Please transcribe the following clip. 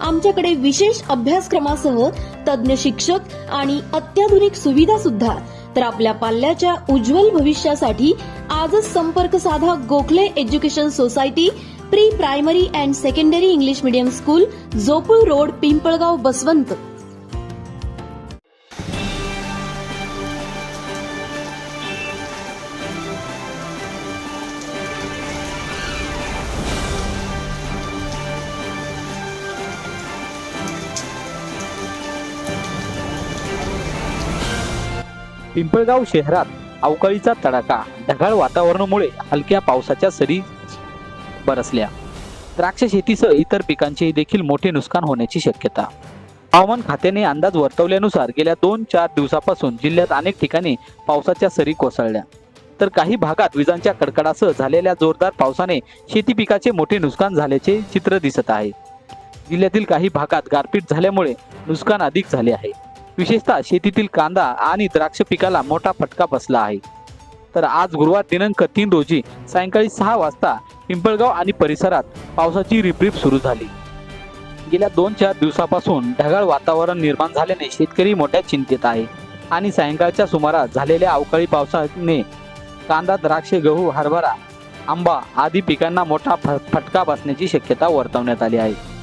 आमच्याकडे विशेष अभ्यासक्रमासह तज्ज्ञ शिक्षक आणि अत्याधुनिक सुविधा सुद्धा. तर आपल्या पाल्याच्या उज्ज्वल भविष्यासाठी आजच संपर्क साधा Gokhale education society pre primary and secondary English medium school Jopul road Pimpalgaon Baswant. Pimpalgaon शहरात अवकाळीचा तडाखा. ढगाळ वातावरणामुळे हलक्या पावसाच्या सरी बरसल्या. द्राक्ष शेतीसह इतर पिकांचे देखील मोठे नुकसान होण्याची शक्यता. हवामान खात्याने अंदाज वर्तवल्यानुसार गेल्या दोन चार दिवसापासून जिल्ह्यात अनेक ठिकाणी पावसाच्या सरी कोसळल्या. तर काही भागात विजांच्या कडकडासह झालेल्या जोरदार पावसाने शेती पिकाचे मोठे नुकसान झाल्याचे चित्र दिसत आहे. जिल्ह्यातील काही भागात गारपीट झाल्यामुळे नुकसान अधिक झाले आहे. विशेषतः शेतीतील कांदा आणि द्राक्ष पिकाला मोठा फटका बसला आहे. तर आज गुरुवार दिनांक तीन रोजी सायंकाळी सहा वाजता पिंपळगाव आणि परिसरात पावसाची रिपरिप सुरू झाली. गेल्या दोन चार दिवसापासून ढगाळ वातावरण निर्माण झाल्याने शेतकरी मोठ्या चिंतेत आहे आणि सायंकाळच्या सुमारास झालेल्या अवकाळी पावसाने कांदा द्राक्ष गहू हरभरा आंबा आदी पिकांना मोठा फ- फटका बसण्याची शक्यता वर्तवण्यात आली आहे.